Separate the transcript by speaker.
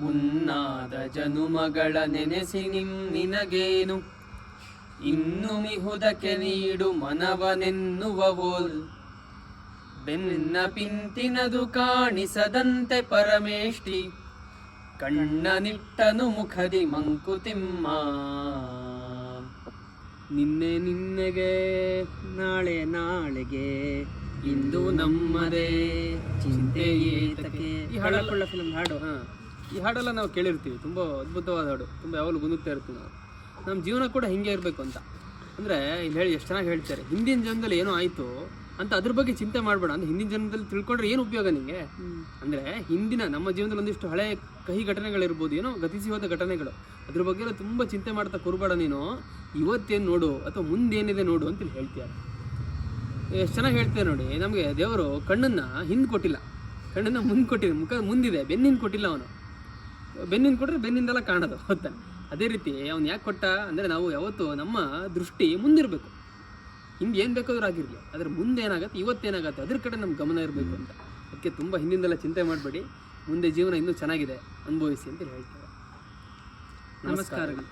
Speaker 1: ಮುನ್ನಾದ ಜನುಮಗಳ ನೆನೆಸಿ ನಿಮ್ ನಿನಗೇನು ಇನ್ನು ಮಿಹುದಕ್ಕೆ ನೀಡು ಮನವನೆನ್ನುವವೋಲ್. ಬೆನ್ನ ಪಿಂತಿನದು ಕಾಣಿಸದಂತೆ ಪರಮೇಷ್ಟಿ ಕಣ್ಣ ನಿಟ್ಟನು ಮುಖದಿ ಮಂಕುತಿಮ್ಮ. ನಿನ್ನೆ ನಿನ್ನೆಗೆ ನಾಳೆ ನಾಳೆಗೆ ಇಂದು ನಮ್ಮದೇ ಚಿಂತೆ ಏತಕ್ಕೆ?
Speaker 2: ಈ ಹಾಡಲ್ಲ? ಫಿಲಂ ಹಾಡು
Speaker 1: ಹಾ. ಈ ಹಾಡೆಲ್ಲ ನಾವು ಕೇಳಿರ್ತೀವಿ. ತುಂಬ ಅದ್ಭುತವಾದ ಹಾಡು. ತುಂಬ ಯಾವಾಗಲೂ ಗುಂದುತ್ತಾ ಇರ್ತೀವಿ ನಾವು. ನಮ್ಮ ಜೀವನ ಕೂಡ ಹಿಂಗೆ ಇರಬೇಕು ಅಂತ. ಅಂದರೆ ಇಲ್ಲಿ ಹೇಳಿ ಎಷ್ಟು ಚೆನ್ನಾಗಿ ಹೇಳ್ತಾರೆ. ಹಿಂದಿನ ಜನ್ಮದಲ್ಲಿ ಏನೋ ಆಯಿತು ಅಂತ ಅದ್ರ ಬಗ್ಗೆ ಚಿಂತೆ ಮಾಡಬೇಡ ಅಂದ್ರೆ ಹಿಂದಿನ ಜನ್ಮದಲ್ಲಿ ತಿಳ್ಕೊಂಡ್ರೆ ಏನು ಉಪಯೋಗ ನಿಮಗೆ ಅಂದರೆ ಹಿಂದಿನ ನಮ್ಮ ಜೀವನದಲ್ಲಿ ಒಂದಿಷ್ಟು ಹಳೆ ಕಹಿ ಘಟನೆಗಳಿರ್ಬೋದು, ಏನೋ ಗತಿಸಿ ಹೋದ ಘಟನೆಗಳು. ಅದ್ರ ಬಗ್ಗೆ ಎಲ್ಲ ತುಂಬ ಚಿಂತೆ ಮಾಡ್ತಾ ಕೂರಬೇಡ ನೀನು. ಇವತ್ತೇನು ನೋಡು ಅಥವಾ ಮುಂದೇನಿದೆ ನೋಡು ಅಂತ ಹೇಳ್ತಾರೆ ಎಷ್ಟು ಚೆನ್ನಾಗಿ ಹೇಳ್ತಾರೆ ನೋಡಿ. ನಮಗೆ ದೇವರು ಕಣ್ಣನ್ನು ಹಿಂದೆ ಕೊಟ್ಟಿಲ್ಲ. ಕಣ್ಣನ್ನು ಮುಂದೆ ಕೊಟ್ಟಿದೆ. ಮುಖ ಮುಂದಿದೆ. ಬೆನ್ನಿಂದ ಕೊಟ್ಟಿಲ್ಲ ಅವನು. ಬೆನ್ನಿಂದ ಕೊಟ್ಟರೆ ಬೆನ್ನಿಂದೆಲ್ಲ ಕಾಣೋದು, ಹೌದಾ? ಅದೇ ರೀತಿ ಅವ್ನು ಯಾಕೆ ಕೊಟ್ಟ ಅಂದರೆ ನಾವು ಯಾವತ್ತು ನಮ್ಮ ದೃಷ್ಟಿ ಮುಂದಿರಬೇಕು. ಹಿಂದೆ ಏನು ಬೇಕಾದ್ರೂ ಆಗಿರಲಿ, ಅದ್ರ ಮುಂದೆ ಏನಾಗುತ್ತೆ ಇವತ್ತೇನಾಗತ್ತೆ ಅದ್ರ ಕಡೆ ನಮ್ಮ ಗಮನ ಇರಬೇಕು ಅಂತ. ಅದಕ್ಕೆ ತುಂಬ ಹಿಂದಿಂದೆಲ್ಲ ಚಿಂತೆ ಮಾಡಬೇಡಿ. ಮುಂದೆ ಜೀವನ ಇನ್ನೂ ಚೆನ್ನಾಗಿದೆ, ಅನುಭವಿಸಿ ಅಂತ ಹೇಳ್ತಾರೆ
Speaker 2: ನಮಸ್ಕಾರಗಳು